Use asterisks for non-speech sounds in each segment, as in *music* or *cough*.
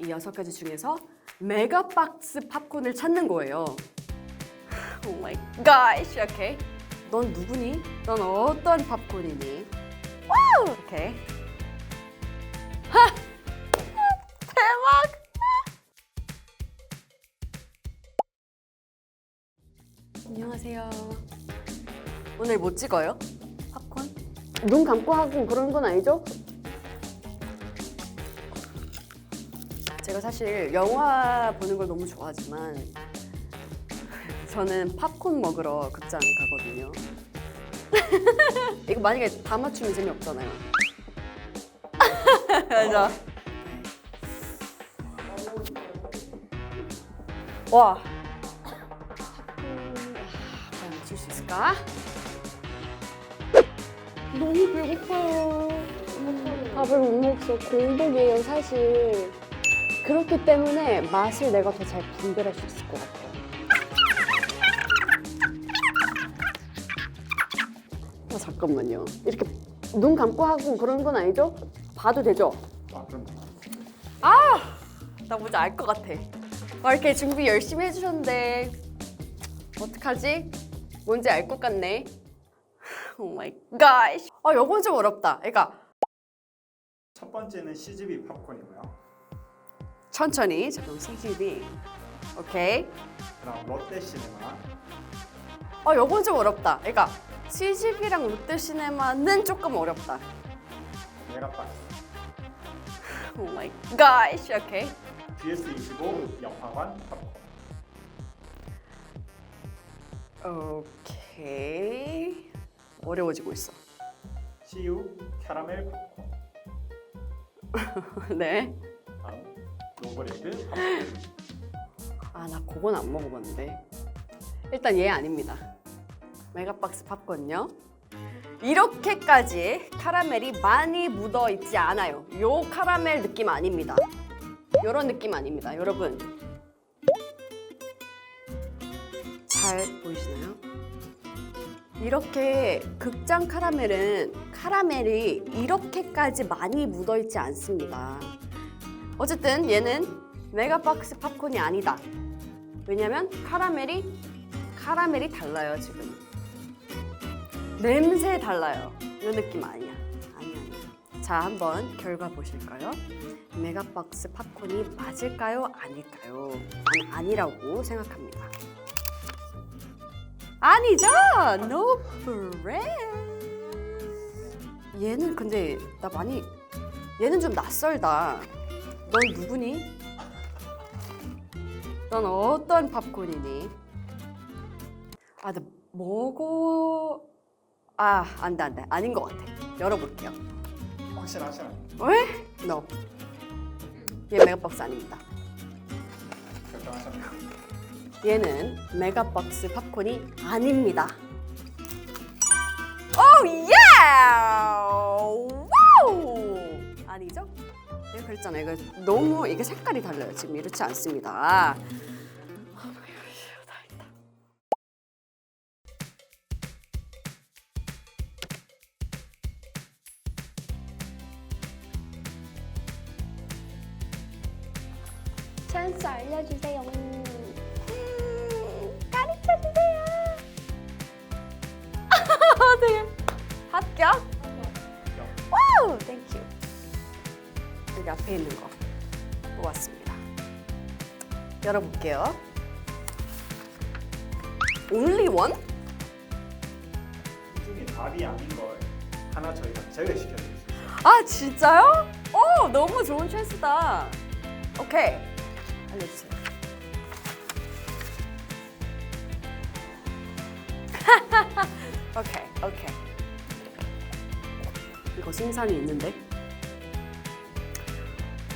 이 여섯 가지 중에서 메가박스 팝콘을 찾는 거예요. 오 마이 갓. 오케이. 넌 누구니? 넌 어떤 팝콘이니? 와우. 오케이. 하! 대박. 안녕하세요. 오늘 못 찍어요? 팝콘? 눈 감고 하고 그런 건 아니죠? 제가 사실 영화 보는 걸 너무 좋아하지만 저는 팝콘 먹으러 극장 가거든요. *laughs* 이거 만약에 다 맞추면 재미없잖아요. *laughs* 그죠? 와. 과연 맞출 수 있을까? 너무 배고파요. 밥을 못 먹어서 공복이에요, 사실. 그렇기 때문에 맛을 내가 더 잘 분별할 수 있을 것 같아요. 아, 잠깐만요. 이렇게 눈 감고 하고 그런 건 아니죠? 봐도 되죠? 아 그럼 나 뭔지 알 것 같아. 와, 이렇게 준비 열심히 해주셨는데 어떡하지? 뭔지 알 것 같네. 오 마이 갓. 아, 요건 좀 어렵다. 그러니까 첫 번째는 CGV 팝콘이고요. 천천히. 잠깐 CGV. 오케이. 그다음 롯데시네마, 아, 요건 좀 어렵다. 그러니까 CGV랑 롯데시네마는 조금 어렵다. 메가박스, 오 마이 갓. 오케이. GS25 영화관 팝콘. 오케이. 어려워지고 있어. CU 캐러멜 팝콘. *laughs* 네. 다음 로브레드 팝콘. 아, 나 그건 안 먹어봤는데. 일단 얘 아닙니다. 메가박스 팝콘요. 이렇게까지 카라멜이 많이 묻어 있지 않아요. 요 카라멜 느낌 아닙니다. 요런 느낌 아닙니다. 여러분. 잘 보이시나요? 이렇게 극장 카라멜은 카라멜이 이렇게까지 많이 묻어 있지 않습니다. 어쨌든 얘는 메가박스 팝콘이 아니다. 왜냐면 카라멜이 카라멜이 달라요 지금. 냄새 달라요. 이 느낌 아니야. 아니야 아니야. 자 한번 결과 보실까요? 메가박스 팝콘이 맞을까요? 아닐까요? 난 아니라고 생각합니다. 아니죠? No bread. 얘는 근데 나 많이 얘는 좀 낯설다. 넌 누구니? 넌 어떤 팝콘이니? 아, 나 먹어. 아, 안 돼, 안 돼. 아닌 것 같아. 열어볼게요. 확실하시나요? 왜? No. 얘 메가박스 아닙니다. 결정하셨나요? 얘는 메가박스 팝콘이 아닙니다. 오, 예! 그랬잖아요. 이거 너무 이게 색깔이 달라요. 지금 이렇지 않습니다. 찬스 알려주세요. 가르쳐주세요. *laughs* 네. 합격. 와우, 땡큐. 여기 앞에 있는 거 뽑았습니다. 열어볼게요. Only one? 이 중에 답이 아닌 걸 하나 저희가 제외시켜 드릴 수 있어요. 아 진짜요? 오 너무 좋은 찬스다. 오케이 알려주세요. *laughs* 오케이 오케이. 이거 생산이 있는데.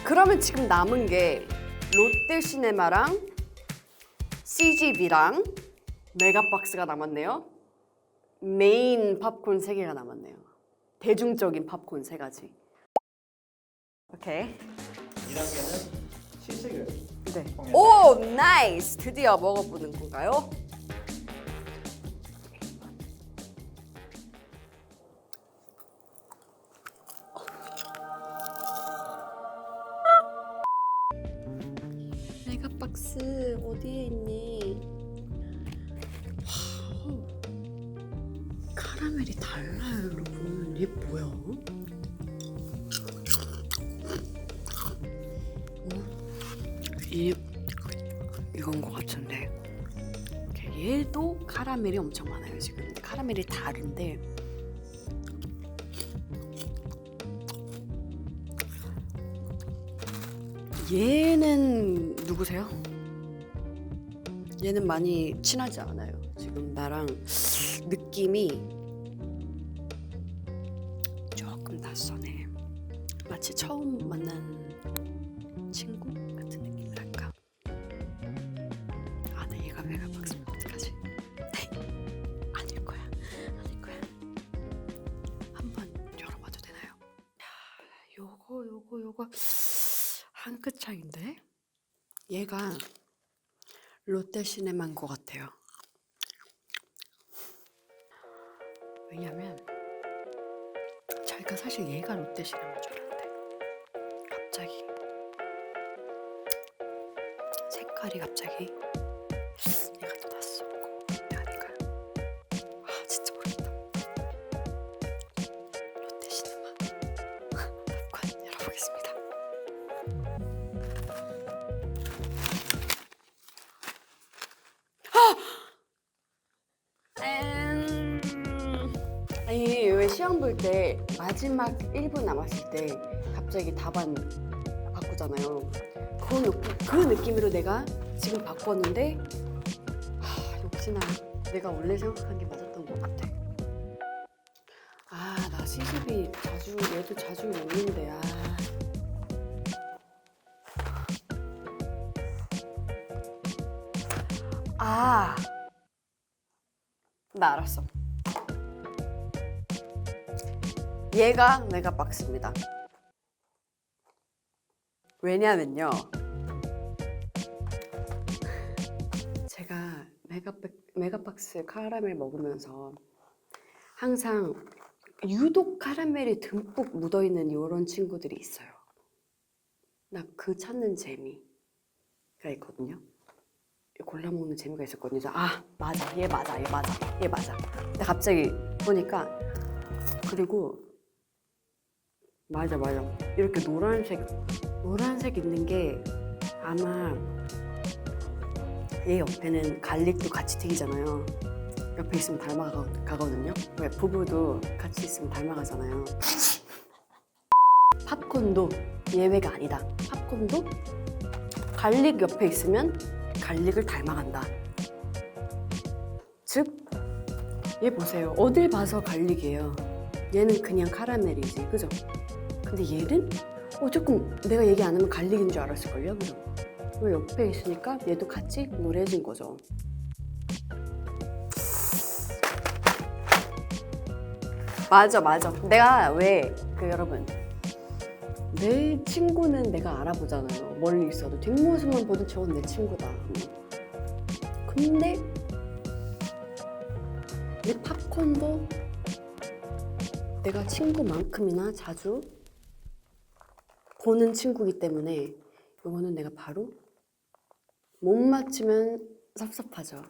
그러면 지금 남은 게 롯데시네마랑 CGV랑 메가박스가 남았네요. 메인 팝콘 세 개가 남았네요. 대중적인 팝콘 세 가지. 오케이. 2단계는 시식을 네. 오, 나이스. 드디어 먹어보는 건가요? 카라멜이 달라요, 여러분. 이게 뭐야? 어? 이 이건 것 같은데. 얘도 카라멜이 엄청 많아요 지금. 카라멜이 다른데. 얘는 누구세요? 얘는 많이 친하지 않아요. 지금 나랑 느낌이 처음 만난 친구 같은 느낌이랄까. 아, 나 얘가 메가박스 어떡하지? *laughs* 아닐 거야. 아닐 거야. 한번 열어봐도 되나요? 야, 요거 요거 요거 한 끗 차인데? 얘가 롯데 시네마인 것 같아요. 왜냐면 저희가 사실 얘가 롯데 시네마인 색깔이 갑자기 얘가 더 낯설고 아닌가요? 아 진짜 모르겠다. 롯데 시네마 팝콘 열어보겠습니다. 음, 아니 왜 시험 볼 때 마지막 1분 남았을 때 갑자기 답안 바꾸잖아요. 그, 느, 그 느낌으로 내가 지금 바꿨는데 하, 역시나 내가 원래 생각한 게 맞았던 것 같아. 아 나 시집이 자주 얘도 자주 오는데 아. 아. 나 알았어. 얘가 메가박스입니다. 왜냐면요. 메가박, 메가박스 카라멜 먹으면서 항상 유독 카라멜이 듬뿍 묻어있는 이런 친구들이 있어요. 나 그 찾는 재미가 있거든요. 골라 먹는 재미가 있었거든요. 아 맞아, 얘 맞아, 얘 맞아, 얘 맞아. 근데 갑자기 보니까 그리고 맞아, 맞아. 이렇게 노란색, 노란색 있는 게 아마 얘 옆에는 갈릭도 같이 튀기잖아요. 옆에 있으면 닮아가거든요. 왜 부부도 같이 있으면 닮아가잖아요. *laughs* 팝콘도 예외가 아니다. 팝콘도 갈릭 옆에 있으면 갈릭을 닮아간다. 즉, 얘 보세요. 어딜 봐서 갈릭이에요. 얘는 그냥 카라멜이지, 그죠? 근데 얘는 어 조금 내가 얘기 안 하면 갈릭인 줄 알았을걸요, 그죠? 왜 옆에 있으니까 얘도 같이 노래해진 거죠. 맞아, 맞아. 내가 왜 그 여러분 내 친구는 내가 알아보잖아요. 멀리 있어도 뒷모습만 보도 저건 내 친구다. 근데 이 팝콘도 내가 친구만큼이나 자주 보는 친구이기 때문에 이거는 내가 바로 못 맞추면 섭섭하죠.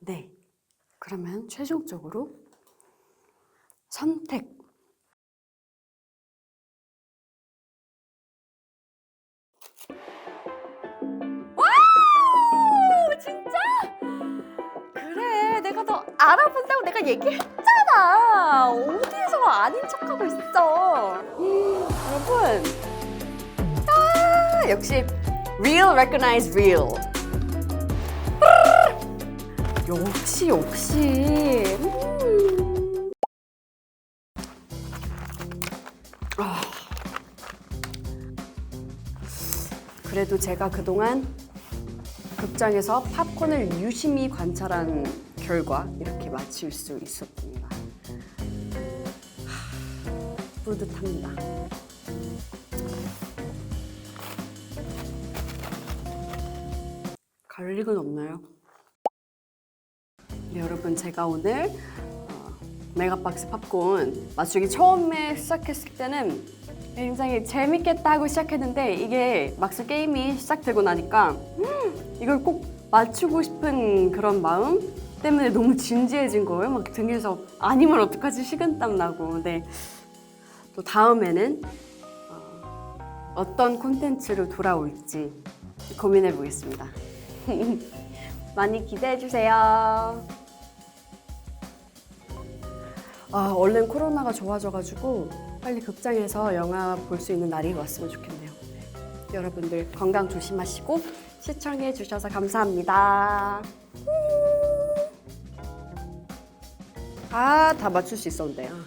네. 그러면 최종적으로 선택 와우! 진짜? 그래, 내가 너 알아본다고 내가 얘기했잖아. 어디에서 아닌 척하고 있어. 음, 여러분. 아, 역시 real recognize real. 역시 역시. 음. 아. 그래도 제가 그동안 극장에서 팝콘을 유심히 관찰한 결과 이렇게 맞출 수 있었습니다. 하, 뿌듯합니다. 갈릭은 없나요? 네, 여러분 제가 오늘 어, 메가박스 팝콘 맞추기 처음에 시작했을 때는 굉장히 재밌겠다 하고 시작했는데 이게 막상 게임이 시작되고 나니까 음, 이걸 꼭 맞추고 싶은 그런 마음 때문에 너무 진지해진 거예요. 막 등에서 아니면 어떡하지 식은땀 나고. 근데 또 다음에는 어, 어떤 콘텐츠로 돌아올지 고민해 보겠습니다. *laughs* 많이 기대해 주세요. 아, 얼른 코로나가 좋아져가지고 빨리 극장에서 영화 볼 수 있는 날이 왔으면 좋겠네요. 네. 여러분들 건강 조심하시고 시청해 주셔서 감사합니다. 아, 다 맞출 수 있었는데. 아.